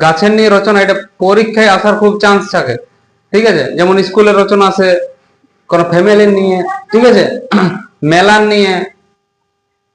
গাছের নিয়ে রচনা, এটা পরীক্ষায় আসার খুব চান্স থাকে। ঠিক আছে? যেমন স্কুলের রচনা আছে, কোন ফ্যামিলির নিয়ে, ঠিক আছে? মেলার নিয়ে,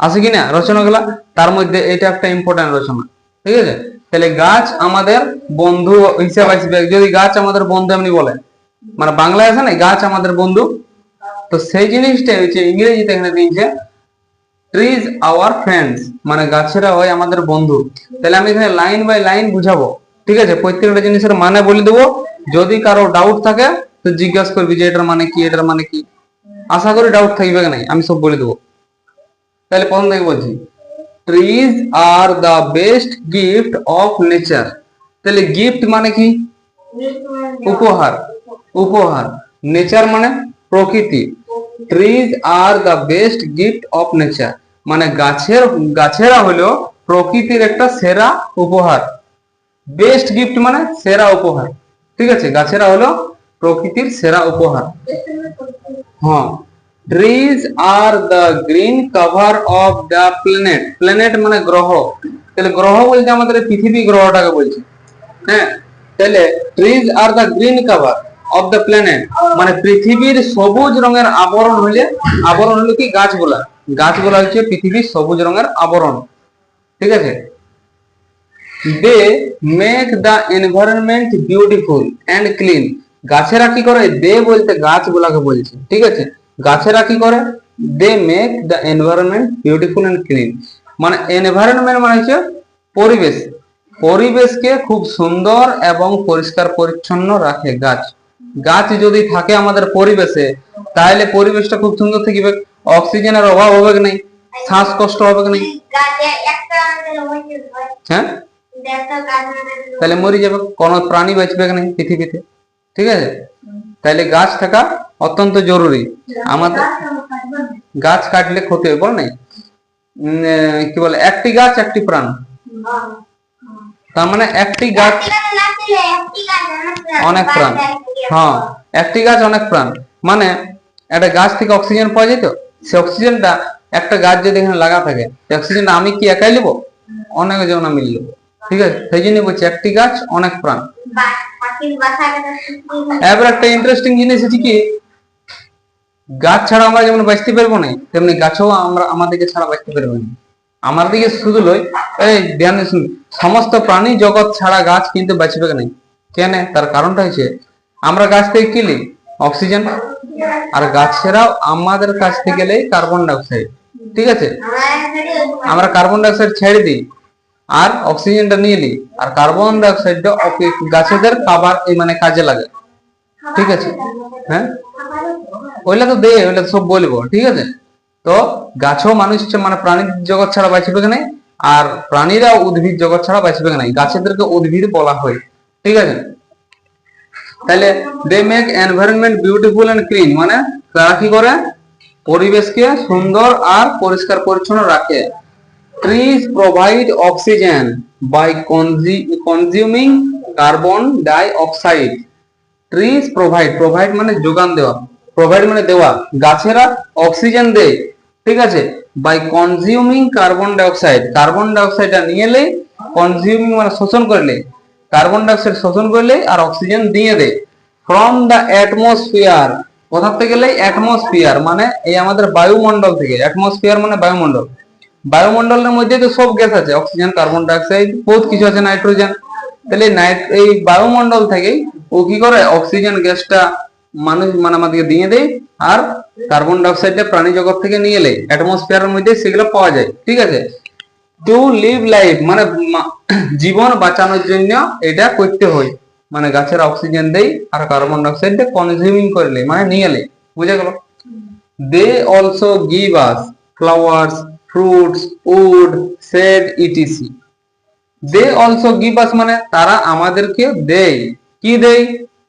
আছে কিনা রচনাগুলা? তার মধ্যে এটা একটা ইম্পর্টেন্ট রচনা। ঠিক আছে? তাহলে গাছ আমাদের বন্ধু হিসাবে আসবে। যদি গাছ আমাদের বন্ধু এমনি বলে মানে বাংলায় আছে না, গাছ আমাদের বন্ধু, তো সেই জিনিসটা হচ্ছে ইংরেজিতে এখানে দিয়েছে ট্রিজ আওয়ার ফ্রেন্ডস মানে গাছেরা হয় আমাদের বন্ধু। তাহলে আমি এখানে লাইন বাই লাইন বুঝাবো। ঠিক আছে? প্রত্যেকটা জিনিসের মানে বলে দেবো। যদি কারও ডাউট থাকে, তো জিজ্ঞাসা করবি যে এটার মানে কি, এটার মানে কি। আশা করি ডাউট থাকবে নাই আমি সব বলে দেবো। তাহলে প্রথম থেকে বলছি। Trees are the best gift of nature তাহলে গিফট মানে কি? উপহার। উপহার। নেচার মানে প্রকৃতি। Trees are the best gift of nature মানে গাছের, গাছেরা হলো প্রকৃতির একটা সেরা উপহার। বেস্ট গিফট মানে সেরা উপহার। ঠিক আছে? গাছেরা হলো প্রকৃতির সেরা উপহার। হ্যাঁ। Trees are the green cover of the planet planet মানে গ্রহ। তাহলে গ্রহ বলতে আমাদের পৃথিবী গ্রহটাকে বলছে। হ্যাঁ? তাহলে trees are the green cover of the planet মানে পৃথিবীর সবুজ রঙের আবরণ হলে আবরণ হলো কি? গাছগুলা। গাছগুলা হচ্ছে পৃথিবীর সবুজ রঙের আবরণ। ঠিক আছে? They make the environment beautiful and clean গাছেরা কি করে? দে বলতে গাছগুলাকে বলছে। ঠিক আছে? গাছেরা কি করে? They make the environment beautiful and clean মানে এনভায়রনমেন্ট মানে হচ্ছে পরিবেশ। পরিবেশকে খুব সুন্দর এবং পরিষ্কার পরিচ্ছন্ন রাখে গাছ। গাছ যদি থাকে আমাদের পরিবেশে, তাহলে পরিবেশটা খুব সুন্দর থাকবে। অক্সিজেনের অভাব হবে কি নাই? শ্বাসকষ্ট হবে কি নাই? হ্যাঁ? তাহলে মরে যাবে। কোনো প্রাণী বাঁচবে কি নাই পৃথিবীতে? ঠিক আছে? তাহলে গাছ থাকা অত্যন্ত জরুরি। আমাদের গাছ কাটলে ক্ষতি হয় বল নাই? কি বলে? একটি গাছ, একটি প্রাণ। তার মানে একটি গাছ অনেক প্রাণ। হ্যাঁ একটি গাছ অনেক প্রাণ। মানে একটা গাছ থেকে অক্সিজেন পাওয়া যায় তো? সে অক্সিজেনটা একটা গাছ যদি এখানে লাগা থাকে অক্সিজেনটা আমি কি একাই নেব? অনেক জন আমি নেব ঠিক আছে? সেই জন্য বলছি, একটি গাছ, অনেক প্রাণ। এবার একটা ইন্টারেস্টিং জিনিস হচ্ছে কি, গাছ ছাড়া আমরা যেমন বাঁচতে পারব না, তেমনি গাছও আমরা আমাদেরকে ছাড়া বাঁচতে পারব না। আমার দিকে শুধু লই এই ধ্যান সমস্ত প্রাণী জগৎ ছাড়া গাছ কিন্তু বাঁচবে না। কেন? তার কারণটা হচ্ছে, আমরা গাছ থেকে কি নিই? অক্সিজেন আর গাছেরাও আমাদের কাছ থেকে গেলে কার্বন ডাইঅক্সাইড ঠিক আছে? আমরা কার্বন ডাইঅক্সাইড ছেড়ে দিই আর অক্সিজেনটা নিয়ে নিই আর কার্বন ডাইঅক্সাইডটা গাছেদের খাবার মানে কাজে লাগে, ঠিক আছে? হ্যাঁ? ওইটা তো দে, ওইটা সব বলব, ঠিক আছে? তো গাছও মানুষ মানে প্রাণী জগৎ ছাড়া বাঁচবে না আর প্রাণীরা উদ্ভিদ জগৎ ছাড়া বাঁচবে না গাছেদেরকে উদ্ভিদ বলা হয়, ঠিক আছে? তাহলে they make environment beautiful and clean মানে তারা কি করে? পরিবেশকে সুন্দর আর পরিষ্কার পরিচ্ছন্ন রাখে। Trees provide oxygen by consuming carbon die oxide trees provide provide মানে যোগান দেওয়া। প্রোভাইড মানে দেওয়া। গাছেরা অক্সিজেন দেয়, ঠিক আছে? By consuming carbon dioxide carbon ডাইঅক্সাইডটা নিয়ে এলে কনজিউমিং মানে শোষণ করলে কার্বন ডাইঅক্সাইড শোষণ করলে আর অক্সিজেন দিয়ে দেয়। ফ্রম দ্য অ্যাটমসফিয়ার কোথা থেকে গেলে অ্যাটমসফিয়ার মানে এই আমাদের বায়ুমণ্ডল থেকে। অ্যাটমসফিয়ার মানে বায়ুমণ্ডল। বায়ুমণ্ডলের মধ্যে তো সব গ্যাস আছে অক্সিজেন কার্বন ডাইঅক্সাইড বহুত কিছু আছে নাইট্রোজেন তাহলে এই বায়ুমণ্ডল থেকেই ও কি করে? অক্সিজেন গ্যাসটা মানুষ মানে আমাদেরকে দিয়ে দেয় আর কার্বন ডাইঅক্সাইডটা প্রাণী জগৎ থেকে নিয়ে এলে। অ্যাটমসফিয়ারের মধ্যে সেগুলো পাওয়া যায়। ঠিক আছে? টু লিভ লাইফ মানে জীবন বাঁচানোর জন্য এটা করতে হয়। মানে গাছের অক্সিজেন দেই আর কার্বন ডাইঅক্সাইডটা কনজিউমিং করলে মানে নিয়ে এলে বুঝে গেল? They also give us flowers fruits wood shade etc they also give us মানে তারা আমাদেরকে দেয়। কি দেয়?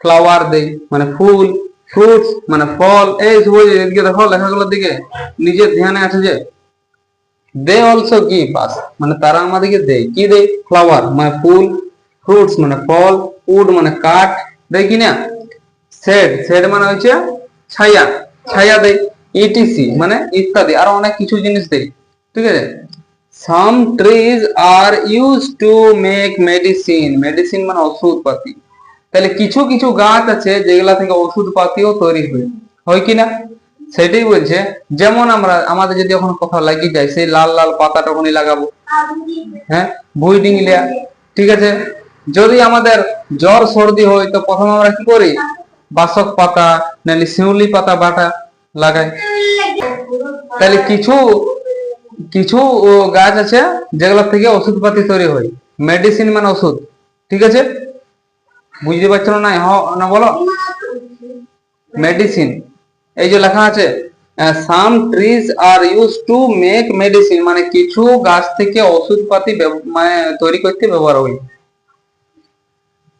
ফ্লাওয়ার দেয় মানে ফুল ফ্রুটস মানে ফল, এই এদিকে দেখো লেখাগুলোর দিকে। নিজের ধ্যানে আছে যে দে অলসো গিভ আস মানে তারা আমাদেরকে দেয়। কি দেয়? ফ্লাওয়ার মানে ফুল ফ্রুটস মানে ফল উড মানে কাঠ। দেয় কি না? শেড শেড মানে হচ্ছে ছায়া। ছায়া দেয়। ইটিসি মানে ইত্যাদি, আরও অনেক কিছু জিনিস দেয়। ঠিক আছে? Some trees are use to make medicine medicine মানে ওষুধপাতি তাহলে কিছু কিছু গাছ আছে যেগুলা থেকে ওষুধপাতিও তৈরি হয়। হয় কি না? সেটাই বলছে। যেমন আমরা, আমাদের যদি এখন কোথাও লাগিয়ে যায়, সেই লাল লাল পাতা তখনই লাগাবো। হ্যাঁ? ভুই ডিংলিয়া ঠিক আছে? যদি আমাদের জ্বর সর্দি হয়, তো প্রথমে আমরা কি করি? বাসক পাতা, নাহলে শিউলি পাতা বাটা লাগাই। তাহলে কিছু কিছু গাছ আছে যেগুলো থেকে ওষুধপাতি তৈরি হয়। মেডিসিন মানে ওষুধ। ঠিক আছে? বুঝতে পারছ না? না বলো? মেডিসিন। এই যে লেখা আছে some trees are use to make medicine মানে কিছু গাছ থেকে ওষুধপাতি মানে তৈরি করতে ব্যবহার হয়।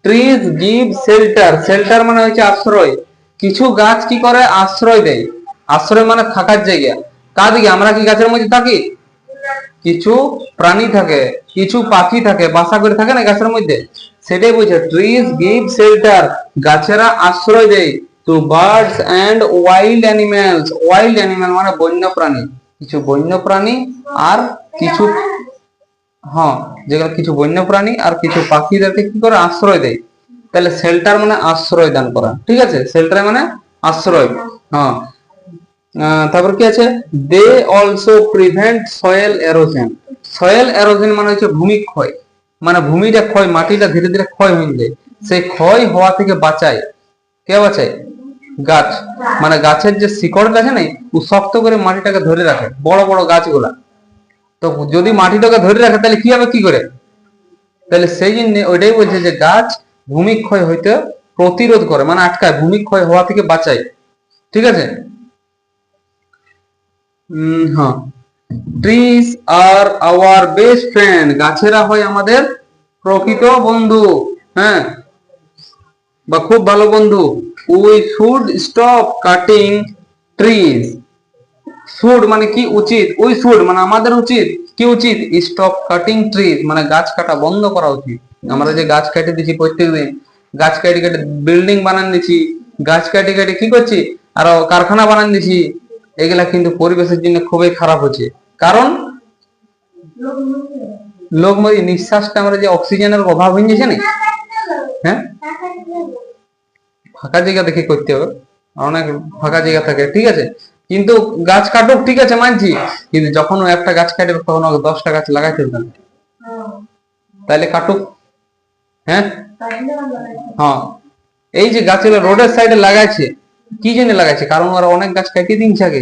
ট্রিজ গিভ শেল্টার শেল্টার মানে হচ্ছে আশ্রয়। কিছু গাছ কি করে? আশ্রয় দেয়। আশ্রয় মানে থাকার জায়গা। কাদিকে আমরা কি গাছের মধ্যে থাকি? কিছু প্রাণী থাকে, কিছু পাখি থাকে, বাসা করে থাকে না গাছের মধ্যে? সেটাই বলছে ট্রিজ গিভ শেল্টার গাছেরা আশ্রয় দেয়। To birds and wild animals wild animal মানে বন্য প্রাণী কিছু বন্য প্রাণী আর কিছু হ্যাঁ যেগুলো কিছু বন্য প্রাণী আর কিছু পাখিদেরকে কি করে? আশ্রয় দেয়। তাহলে শেল্টার মানে আশ্রয় দান করা। ঠিক আছে? শেল্টার মানে আশ্রয়। হ্যাঁ। তারপর কি আছে? They also prevent soil erosion soil erosion মানে হচ্ছে ভূমি ক্ষয়। মানে ভূমিটা ক্ষয়, মাটিটা ধীরে ধীরে ক্ষয় হয়ে যায়। সেই ক্ষয় হওয়া থেকে বাঁচায়। কে বাঁচায়? গাছ। মানে গাছের যে শিকড়টা আছে না ও শক্ত করে মাটিটাকে ধরে রাখে, বড় বড় গাছগুলা। তো যদি মাটিটাকে ধরে রাখে, তাহলে কি হবে, কি করে? তাহলে সেই জন্য ওইটাই বলছে যে গাছ ভূমিক্ষয় হইতে প্রতিরোধ করে মানে আটকায়, ভূমিক্ষয় হওয়া থেকে বাঁচায়। ঠিক আছে? Trees are our best friend গাছেরা হয় আমাদের প্রকৃত বন্ধু হ্যাঁ? বা খুব ভালো বন্ধু। We should stop cutting trees should মানে কি উচিত? উই শুড মানে আমাদের উচিত। কি উচিত? স্টপ কাটিং ট্রিজ মানে গাছ কাটা বন্ধ করা উচিত। আমরা যে গাছ কেটে দিচ্ছি প্রত্যেকদিন, গাছ কেটে কেটে বিল্ডিং বানান দিচ্ছি গাছ কেটে কেটে কি করছি? আরও কারখানা বানান দিচ্ছি এগুলা কিন্তু পরিবেশের জন্য খুবই খারাপ হচ্ছে। কারণ লোক নিঃশ্বাসটা আমরা যে অক্সিজেনের অভাব হয়ে গেছে না? হ্যাঁ? ফাঁকা জায়গা দেখে করতে হবে। অনেক ফাঁকা জায়গা থাকে, ঠিক আছে? কিন্তু গাছ কাটুক, ঠিক আছে, মানছি। কিন্তু যখন ও একটা গাছ কাটবে, তখন ওকে দশটা গাছ লাগাইতে হবে তাহলে। কাটুক। হ্যাঁ? হ্যাঁ। এই যে গাছগুলো রোডের সাইডে লাগাইছে, কি জন্য লাগাইছে? কারণ ওরা অনেক গাছ কাটিয়ে দিনছে আগে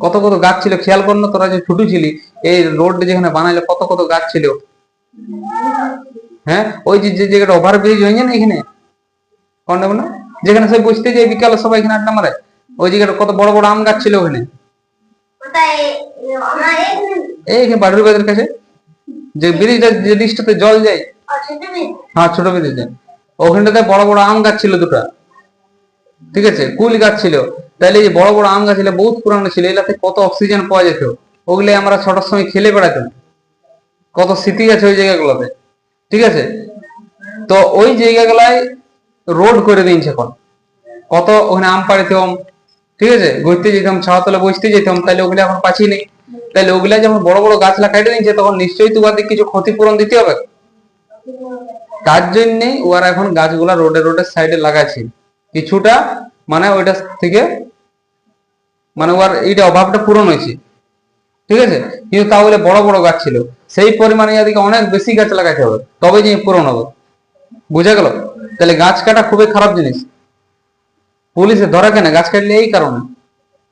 কত কত গাছ ছিল, খেয়াল কর না, তোরা যে ছোট ছিলি, এই রোড যেখানে বানাইলে কত কত গাছ ছিল। হ্যাঁ? ওই যে জায়গাটা ওভার ব্রিজ হয়েছে না এখানে? কোনটা বলো যেখানে সে বসতে যায় বিকালে সবাই এখানে আড্ডা মারে। ওই জায়গাটা কত বড় বড় আম গাছ ছিল ওখানে। কোথায়? আমরা এখানে এই এখানে বাড়ির বাজার কাছে। যে ব্রিজটা যে ডিস্টাতে জল যায়। হ্যাঁ ছোট ব্রিজ ওখানটাতে বড় বড় আম গাছ ছিল দুটা। ঠিক আছে? কুল গাছ ছিল। এই যে বড় বড় আম গাছ ছিল বহুত পুরানো ছিল। এলাতে কত অক্সিজেন পাওয়া যেত। ওগুলো আমরা ছটার সময় খেলে বেড়াতাম। কত স্মৃতি আছে ওই জায়গাগুলোতে। ঠিক আছে? তো ওই জায়গাগুলাই রোড করে দিয়েছে এখন। কত ওখানে আম পাড়িতাম, ঠিক আছে? ঘুরতে যেতাম ছাওয়া তলে বসতে যেতাম, তাহলে ওগুলো এখন পাচ্ছি নেই। তাহলে ওগুলা যখন বড় বড় গাছলা কেটে দিয়েছে, তখন নিশ্চয়ই তো ওদের কিছু ক্ষতিপূরণ দিতে হবে। তার জন্যে ওরা এখন গাছগুলা রোডে রোডের সাইডে লাগাচ্ছে। কিছুটা মানে ওইটা থেকে মানে ওর এইটা অভাবটা পূরণ হয়েছে। ঠিক আছে? কিন্তু তাহলে বড় বড় গাছ ছিল। সেই পরিমাণে এদিকে অনেক বেশি গাছ লাগাতে হবে তবে যে পূরণ হবে। বুঝা গেল? তাহলে গাছ কাটা খুবই খারাপ জিনিস। পুলিশে ধরা কেন? গাছ কাটলে এই কারণে।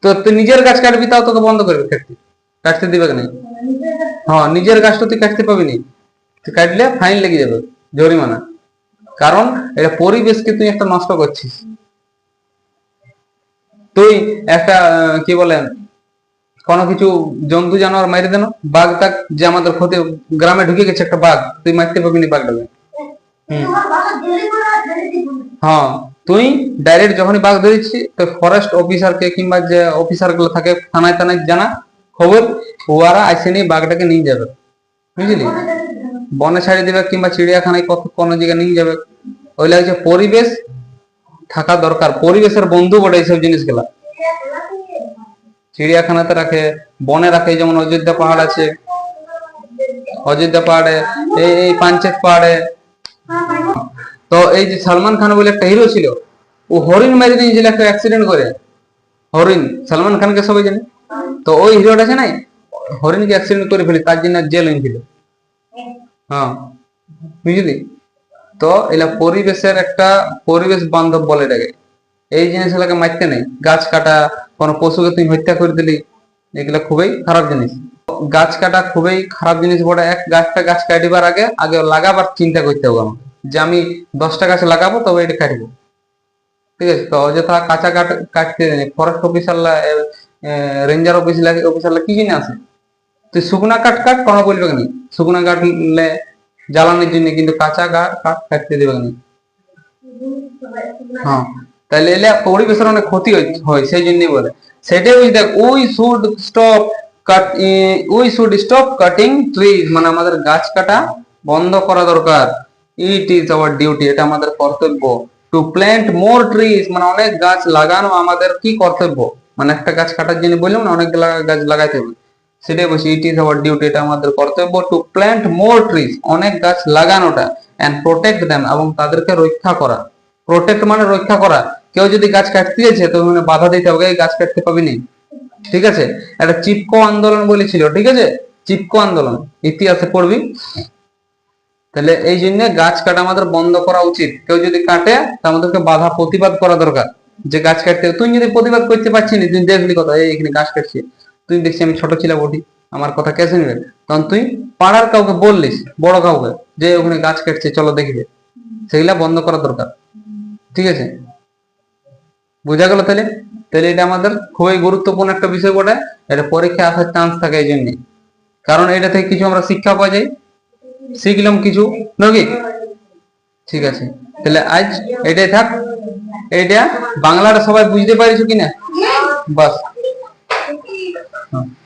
তো তুই নিজের গাছ কাটবি, তাও তোকে বন্ধ করবে কাটতে কাটতে দিবে কেন? হ্যাঁ নিজের গাছটা তুই কাটতে পাবি নি। তুই কাটলে ফাইন লেগে যাবে, জরিমানা। কারণ এটা পরিবেশকে তুই একটা নষ্ট করছিস। তুই একটা কি বলে কোনো কিছু জন্তু জানোয়ার মারি দেন, বাঘ টাক যে আমাদের ক্ষতি, গ্রামে ঢুকে গেছে একটা বাঘ, তুই মারতে পারবি না বাঘটাকে। হ্যাঁ তুই ডাইরেক্ট যখনই বাঘ ধরেছি তো ফরেস্ট অফিসারকে কিংবা যে অফিসারগুলো থাকে থানায় থানায় জানা খবর ওরা আসে নিয়ে বাঘটাকে নিয়ে যাবে। বুঝলি? বনে ছাড়িয়ে দিবে কিংবা চিড়িয়াখানায় কত কোনো জায়গায় নিয়ে যাবে। ওইলা হচ্ছে পরিবেশ থাকা দরকার। পরিবেশের বন্ধু বটে এইসব জিনিসগুলা। চিড়িয়াখানাতে রাখে বনে রাখে যেমন অযোধ্যা পাহাড় আছে। অযোধ্যা পাহাড়ে এই এই পাঞ্চেত পাহাড়ে তো এই যে সালমান খান বলে একটা হিরো ছিল, ও হরিণ মেরে দিয়েছিল একটা অ্যাক্সিডেন্ট করে, হরিণ, সালমান খানকে সবাই জানে। তো ওই হিরোটা আছে নাই? হরিণকে অ্যাক্সিডেন্ট করে ফেলে, তার জন্য জেল হয়েছিল হ্যাঁ বুঝলি? তো এলা পরিবেশের একটা পরিবেশ বান্ধব বলে এটাকে। এই জিনিসগুলোকে মারতে নেই। গাছ কাটা, কোনো পশুকে তুমি হত্যা করে দিলি, এগুলো খুবই খারাপ জিনিস। গাছ কাটা খুবই খারাপ জিনিস বটে। এক গাছটা গাছ কাটিবার আগে আগে লাগাবার চিন্তা করতে হবে আমার যে আমি দশটা গাছ লাগাবো, তবে এটা কাটবো। ঠিক আছে? তো অযথা কাঁচা কাট কাটতে নেই। ফরেস্ট অফিসাররা রেঞ্জার অফিস অফিসাররা কি কিনে আছে? তুই শুকনা কাঠ কাট, কোনো বলবে না। শুকনা কাটলে জ্বালানির জন্য কিন্তু কাঁচা কাঠ কাঠ কাটতে দেবে না। হ্যাঁ। তাহলে এলে পরিবেশের অনেক ক্ষতি হয়- সেই জন্যই বলে। সেটাই ওই দেখ we should stop we should stop cutting trees মানে আমাদের গাছ কাটা বন্ধ করা দরকার। ইট ইজ আওয়ার ডিউটি এটা আমাদের কর্তব্য। টু প্ল্যান্ট মোর ট্রিজ মানে অনেক গাছ লাগানো আমাদের কি কর্তব্য? মানে একটা গাছ কাটার জন্য বললাম না, অনেক গাছ লাগাইতে হবে। সেটাই বলছি ইট ইজ আওয়ার ডিউটি এটা আমাদের কর্তব্য। টু প্ল্যান্ট মোর ট্রিজ অনেক গাছ লাগানোটা এন্ড প্রোটেক্ট দেম এবং তাদেরকে রক্ষা করা। প্রোটেক্ট মানে রক্ষা করা। কেউ যদি গাছ কাটতে যাচ্ছে তো ওখানে বাধা দিতে হবে গাছ কাটতে পাবি নি ঠিক আছে? একটা চিপকো আন্দোলন বলেছিল, ঠিক আছে? চিপকো আন্দোলন, ইতিহাসে পড়বি। তাহলে এই জন্য গাছ কাটা আমাদের বন্ধ করা উচিত। কেউ যদি কাটে আমাদেরকে বাধা প্রতিবাদ করা দরকার। যে গাছ কাটতে, তুই যদি প্রতিবাদ করতে পারছিস না, তুই দেখলি কথা এই, এখানে গাছ কাটছি। তুই দেখছি আমি ছোট ছিলাম, বটি। আমার কথা কে শুনবে? তখন তুই পাড়ার কাউকে বললিস, বড় কাউকে, যে, ওখানে গাছ কাটছে, চলো দেখবে। সেগুলা বন্ধ করা দরকার। ঠিক আছে? বোঝা গেল তাহলে? তাহলে এটা আমাদের খুবই গুরুত্বপূর্ণ একটা বিষয় বটে। এটা পরীক্ষায় আসার চান্স থাকে এই জন্য। কারণ এটা থেকে কিছু আমরা শিক্ষা পাওয়া যায়। শিখলাম কিছু নাকি? ঠিক আছে। তাহলে আজ এটাই থাক। এটা বাংলাটা সবাই বুঝতে পারিস কিনা? বাস। হ্যাঁ।